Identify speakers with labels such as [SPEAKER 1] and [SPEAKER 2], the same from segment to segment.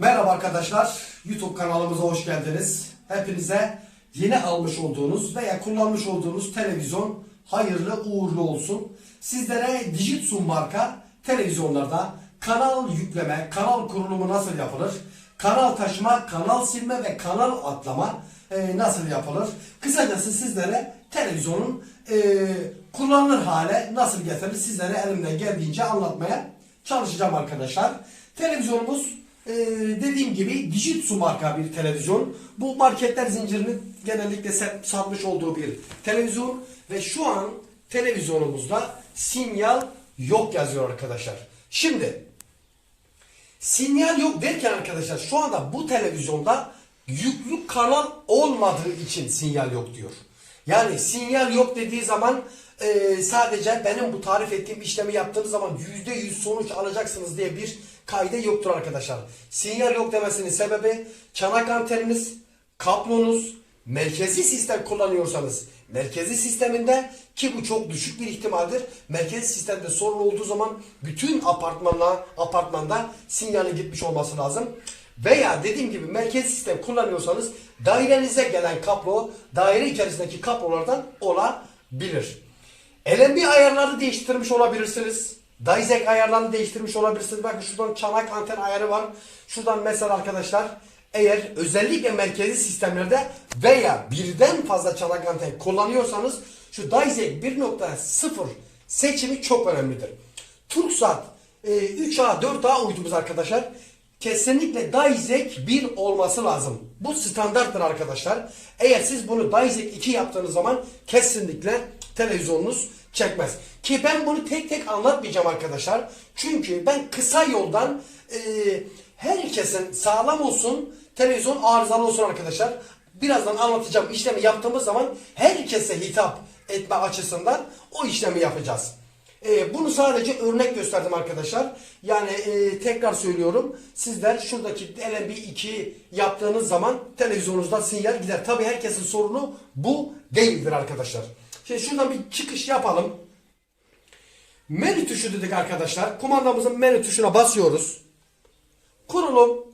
[SPEAKER 1] Merhaba arkadaşlar, YouTube kanalımıza hoş geldiniz. Hepinize yeni almış olduğunuz veya kullanmış olduğunuz televizyon hayırlı uğurlu olsun. Sizlere Dijitsu marka televizyonlarda kanal yükleme, kanal kurulumu nasıl yapılır? Kanal taşıma, kanal silme ve kanal atlama e, nasıl yapılır? Kısacası sizlere televizyonun e, kullanılır hale nasıl getirilir sizlere elimden geldiğince anlatmaya çalışacağım arkadaşlar. Televizyonumuz ee, dediğim gibi Dijitsu marka bir televizyon. Bu marketler zincirinin genellikle satmış olduğu bir televizyon ve şu an televizyonumuzda sinyal yok yazıyor arkadaşlar. Şimdi sinyal yok derken arkadaşlar şu anda bu televizyonda yüklü kanal olmadığı için sinyal yok diyor. Yani sinyal yok dediği zaman e, sadece benim bu tarif ettiğim işlemi yaptığınız zaman %100 sonuç alacaksınız diye bir kaide yoktur arkadaşlar. Sinyal yok demesinin sebebi çanak anteniniz, kablonuz, merkezi sistem kullanıyorsanız merkezi sisteminde ki bu çok düşük bir ihtimaldir. Merkezi sistemde sorun olduğu zaman bütün apartmanla apartmanda sinyalin gitmiş olması lazım. Veya dediğim gibi merkezi sistem kullanıyorsanız dairenize gelen kablo daire içerisindeki kablolardan olabilir. LNB ayarları değiştirmiş olabilirsiniz. Dayzek ayarlarını değiştirmiş olabilirsiniz. Bakın şuradan çanak anten ayarı var. Şuradan mesela arkadaşlar eğer özellikle merkezi sistemlerde veya birden fazla çanak anten kullanıyorsanız şu Dayzek 1.0 seçimi çok önemlidir. Turksat e, 3A 4A uydumuz arkadaşlar. Kesinlikle Dayzek 1 olması lazım. Bu standarttır arkadaşlar. Eğer siz bunu Dayzek 2 yaptığınız zaman kesinlikle televizyonunuz çekmez. Ki ben bunu tek tek anlatmayacağım arkadaşlar. Çünkü ben kısa yoldan e, herkesin sağlam olsun, televizyon arızalı olsun arkadaşlar. Birazdan anlatacağım işlemi yaptığımız zaman herkese hitap etme açısından o işlemi yapacağız. E, bunu sadece örnek gösterdim arkadaşlar. Yani e, tekrar söylüyorum. Sizler şuradaki LNB2 yaptığınız zaman televizyonunuzda sinyal gider. Tabii herkesin sorunu bu değildir arkadaşlar. Şimdi şuradan bir çıkış yapalım. Menü tuşu dedik arkadaşlar. Kumandamızın menü tuşuna basıyoruz. Kurulum,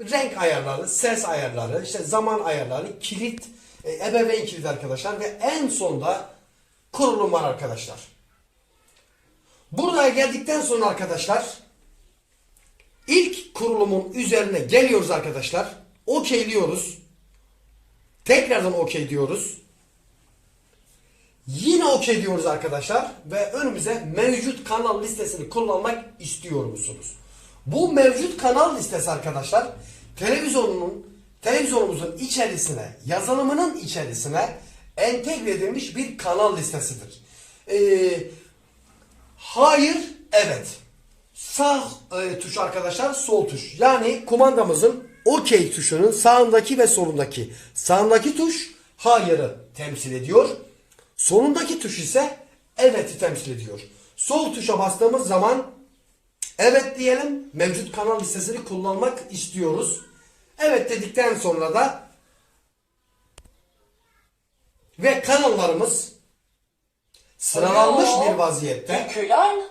[SPEAKER 1] renk ayarları, ses ayarları, işte zaman ayarları, kilit, e, ebeveyn kilidi arkadaşlar ve en sonda kurulum var arkadaşlar. Buraya geldikten sonra arkadaşlar ilk kurulumun üzerine geliyoruz arkadaşlar. Okeyliyoruz. Tekrardan okey diyoruz. Yine okey diyoruz arkadaşlar ve önümüze mevcut kanal listesini kullanmak istiyor musunuz? Bu mevcut kanal listesi arkadaşlar televizyonun televizyonumuzun içerisine yazılımının içerisine entegre edilmiş bir kanal listesidir. Ee, hayır, evet. Sağ e, tuş arkadaşlar sol tuş. Yani kumandamızın OK tuşunun sağındaki ve solundaki. Sağındaki tuş hayırı temsil ediyor. Solundaki tuş ise evet'i temsil ediyor. Sol tuşa bastığımız zaman evet diyelim mevcut kanal listesini kullanmak istiyoruz. Evet dedikten sonra da ve kanallarımız sıralanmış bir vaziyette.
[SPEAKER 2] Türküler mi?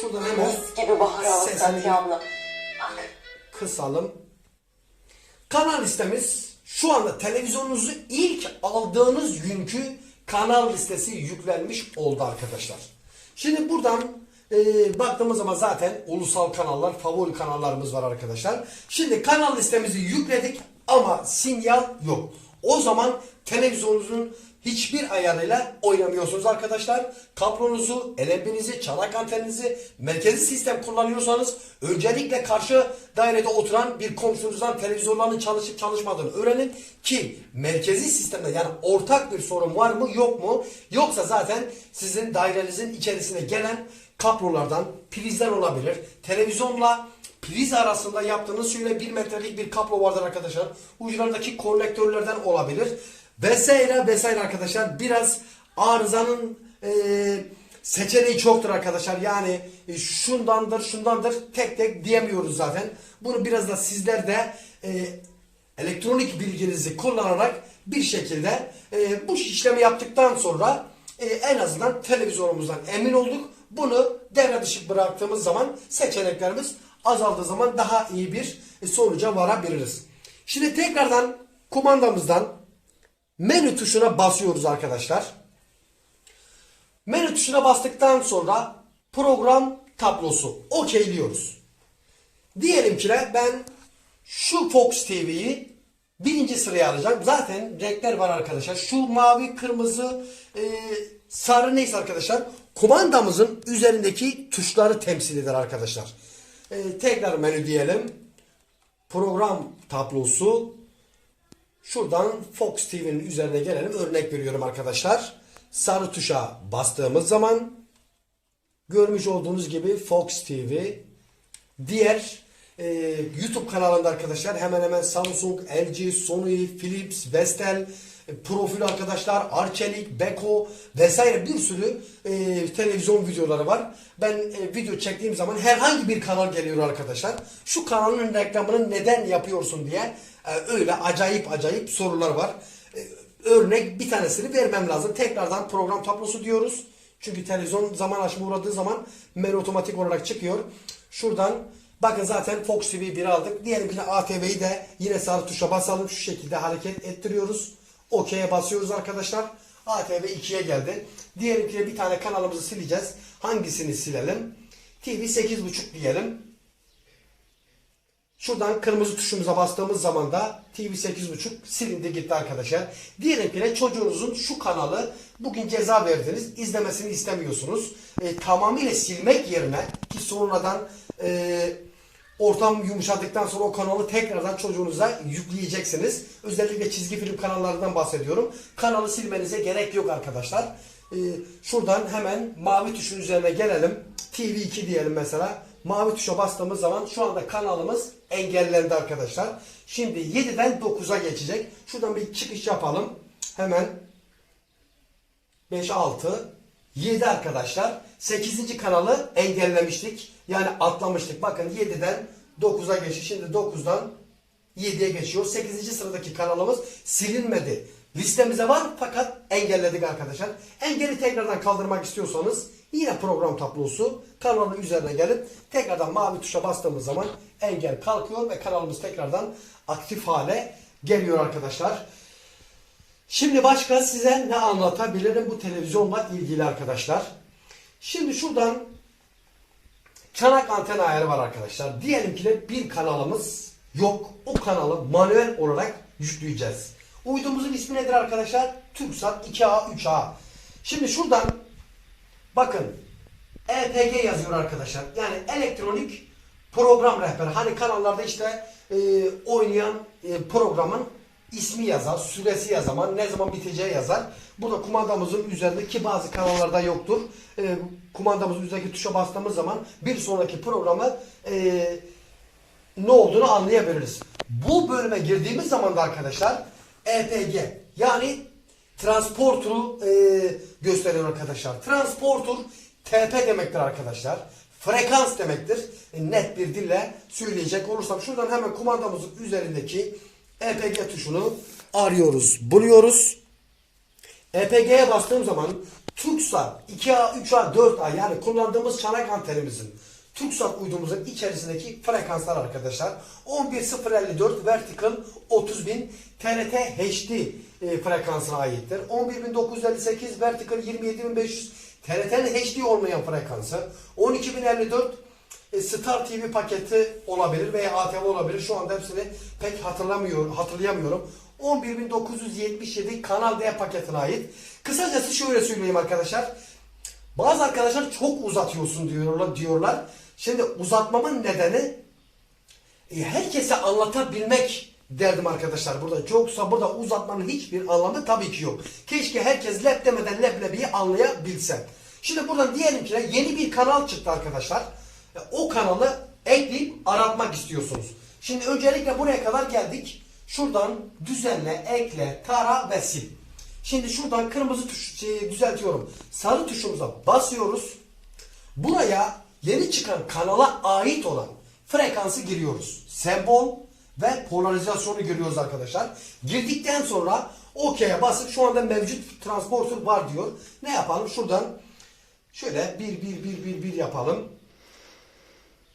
[SPEAKER 1] Şuradan hemen
[SPEAKER 2] Mis gibi bahar havası
[SPEAKER 1] sesini.
[SPEAKER 2] Bak.
[SPEAKER 1] kısalım. Kanal listemiz şu anda televizyonunuzu ilk aldığınız günkü kanal listesi yüklenmiş oldu arkadaşlar. Şimdi buradan e, baktığımız zaman zaten ulusal kanallar, favori kanallarımız var arkadaşlar. Şimdi kanal listemizi yükledik ama sinyal yok. O zaman televizyonunuzun hiçbir ayarıyla oynamıyorsunuz arkadaşlar. Kablonuzu, LNB'nizi, çanak anteninizi, merkezi sistem kullanıyorsanız öncelikle karşı dairede oturan bir komşunuzdan televizyonların çalışıp çalışmadığını öğrenin ki merkezi sistemde yani ortak bir sorun var mı yok mu? Yoksa zaten sizin dairenizin içerisine gelen kablolardan, prizden olabilir. Televizyonla priz arasında yaptığınız şöyle bir metrelik bir kablo vardır arkadaşlar. Uçlardaki konnektörlerden olabilir. Vesaire vesaire arkadaşlar. Biraz arızanın e, seçeneği çoktur arkadaşlar. Yani e, şundandır şundandır tek tek diyemiyoruz zaten. Bunu biraz da sizler de e, elektronik bilginizi kullanarak bir şekilde e, bu işlemi yaptıktan sonra e, en azından televizyonumuzdan emin olduk. Bunu devre dışı bıraktığımız zaman seçeneklerimiz azaldığı zaman daha iyi bir sonuca varabiliriz. Şimdi tekrardan kumandamızdan menü tuşuna basıyoruz arkadaşlar. Menü tuşuna bastıktan sonra program tablosu okeyliyoruz. Diyelim ki ben şu Fox TV'yi birinci sıraya alacağım. Zaten renkler var arkadaşlar. Şu mavi, kırmızı, e, sarı neyse arkadaşlar. Kumandamızın üzerindeki tuşları temsil eder arkadaşlar. E, tekrar menü diyelim. Program tablosu. Şuradan Fox TV'nin üzerine gelelim. Örnek veriyorum arkadaşlar. Sarı tuşa bastığımız zaman görmüş olduğunuz gibi Fox TV diğer e, YouTube kanalında arkadaşlar hemen hemen Samsung, LG, Sony, Philips, Vestel profil arkadaşlar, Arçelik, Beko vesaire bir sürü e, televizyon videoları var. Ben e, video çektiğim zaman herhangi bir kanal geliyor arkadaşlar. Şu kanalın reklamını neden yapıyorsun diye e, öyle acayip acayip sorular var. E, örnek bir tanesini vermem lazım. Tekrardan program tablosu diyoruz. Çünkü televizyon zaman aşımı uğradığı zaman menü otomatik olarak çıkıyor. Şuradan bakın zaten Fox TV 1 aldık. Diyelim ki ATV'yi de yine sarı tuşa basalım. Şu şekilde hareket ettiriyoruz. OK'ye basıyoruz arkadaşlar. ATV 2'ye geldi. Diyelim ki de bir tane kanalımızı sileceğiz. Hangisini silelim? TV 8.5 diyelim. Şuradan kırmızı tuşumuza bastığımız zaman da TV 8.5 silindi gitti arkadaşlar. Diyelim ki de çocuğunuzun şu kanalı bugün ceza verdiniz. izlemesini istemiyorsunuz. E, tamamıyla silmek yerine ki sonradan e, ortam yumuşadıktan sonra o kanalı tekrardan çocuğunuza yükleyeceksiniz. Özellikle çizgi film kanallarından bahsediyorum. Kanalı silmenize gerek yok arkadaşlar. E, şuradan hemen mavi tuşun üzerine gelelim. TV2 diyelim mesela. Mavi tuşa bastığımız zaman şu anda kanalımız engellendi arkadaşlar. Şimdi 7'den 9'a geçecek. Şuradan bir çıkış yapalım. Hemen 5, 6, 7 arkadaşlar. 8. kanalı engellemiştik. Yani atlamıştık. Bakın 7'den 9'a geçti. Şimdi 9'dan 7'ye geçiyor. 8. sıradaki kanalımız silinmedi. Listemize var fakat engelledik arkadaşlar. Engeli tekrardan kaldırmak istiyorsanız yine program tablosu kanalın üzerine gelip tekrardan mavi tuşa bastığımız zaman engel kalkıyor ve kanalımız tekrardan aktif hale geliyor arkadaşlar. Şimdi başka size ne anlatabilirim bu televizyonla ilgili arkadaşlar. Şimdi şuradan çanak anten ayarı var arkadaşlar. Diyelim ki de bir kanalımız yok. O kanalı manuel olarak yükleyeceğiz. Uydumuzun ismi nedir arkadaşlar? TürkSat 2A 3A. Şimdi şuradan bakın EPG yazıyor arkadaşlar. Yani elektronik program rehberi. Hani kanallarda işte e, oynayan e, programın ismi yazar, süresi yazar, ne zaman biteceği yazar. Burada kumandamızın üzerinde ki bazı kanallarda yoktur. E, kumandamızın üzerindeki tuşa bastığımız zaman bir sonraki programı e, ne olduğunu anlayabiliriz. Bu bölüme girdiğimiz zaman da arkadaşlar EPG yani transporter'u e, gösteriyor arkadaşlar. Transporter TP demektir arkadaşlar. Frekans demektir. E, net bir dille söyleyecek olursam şuradan hemen kumandamızın üzerindeki EPG tuşunu arıyoruz, buluyoruz. EPG'ye bastığım zaman TürkSat 2A, 3A, 4A yani kullandığımız çanak antenimizin TürkSat uydumuzun içerisindeki frekanslar arkadaşlar. 11054 vertical 30000 TRT HD frekansına aittir. 11958 vertical 27500 TRT'nin HD olmayan frekansı. 12054 e, Star TV paketi olabilir veya ATV olabilir. Şu anda hepsini pek hatırlamıyorum, hatırlayamıyorum. 11977 Kanal D paketine ait. Kısacası şöyle söyleyeyim arkadaşlar. Bazı arkadaşlar çok uzatıyorsun diyorlar. diyorlar. Şimdi uzatmamın nedeni e, herkese anlatabilmek derdim arkadaşlar burada. Yoksa burada uzatmanın hiçbir anlamı tabii ki yok. Keşke herkes lep demeden leblebiyi anlayabilse. Şimdi buradan diyelim ki yeni bir kanal çıktı arkadaşlar. O kanalı ekleyip aratmak istiyorsunuz. Şimdi öncelikle buraya kadar geldik. Şuradan düzenle, ekle, tara ve sil. Şimdi şuradan kırmızı tuş şey, düzeltiyorum. Sarı tuşumuza basıyoruz. Buraya yeni çıkan kanala ait olan frekansı giriyoruz. Sembol ve polarizasyonu giriyoruz arkadaşlar. Girdikten sonra OK'ye basıp şu anda mevcut transporter var diyor. Ne yapalım? Şuradan şöyle bir bir bir bir bir yapalım.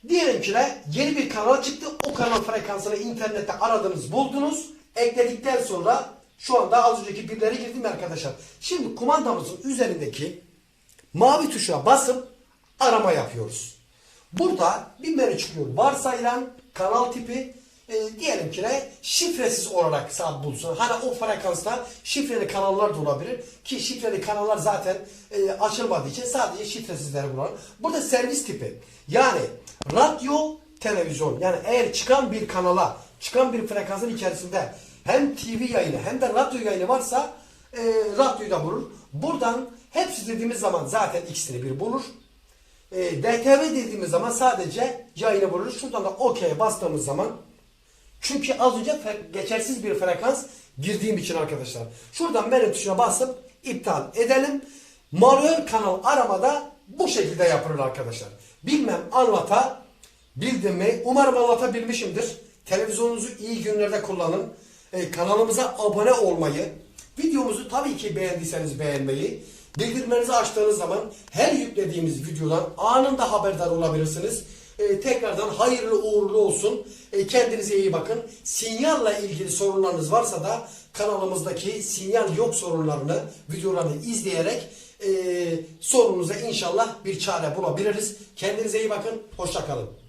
[SPEAKER 1] Diyelim ki de yeni bir kanal çıktı. O kanal frekansını internette aradınız, buldunuz. Ekledikten sonra şu anda az önceki birleri girdim arkadaşlar. Şimdi kumandamızın üzerindeki mavi tuşa basıp arama yapıyoruz. Burada bir menü çıkıyor. Varsayılan kanal tipi e, diyelim ki ne şifresiz olarak saat bulsun. Hani o frekansta şifreli kanallar da olabilir. Ki şifreli kanallar zaten e, açılmadığı için sadece şifresizleri kullanır. Burada servis tipi. Yani radyo, televizyon. Yani eğer çıkan bir kanala, çıkan bir frekansın içerisinde hem TV yayını hem de radyo yayını varsa e, radyoyu da bulur. Buradan hepsi dediğimiz zaman zaten ikisini bir bulur. E, DTV dediğimiz zaman sadece yayını bulur. Şuradan da OK'ye bastığımız zaman çünkü az önce geçersiz bir frekans girdiğim için arkadaşlar. Şuradan menü tuşuna basıp iptal edelim. Manuel kanal aramada bu şekilde yapılır arkadaşlar. Bilmem anlata bildim mi? Umarım anlatabilmişimdir. Televizyonunuzu iyi günlerde kullanın. E, kanalımıza abone olmayı, videomuzu tabii ki beğendiyseniz beğenmeyi, bildirimlerinizi açtığınız zaman her yüklediğimiz videodan anında haberdar olabilirsiniz. E, tekrardan hayırlı uğurlu olsun. E, kendinize iyi bakın. Sinyalle ilgili sorunlarınız varsa da kanalımızdaki sinyal yok sorunlarını, videolarını izleyerek e, sorunuza inşallah bir çare bulabiliriz. Kendinize iyi bakın. Hoşça kalın.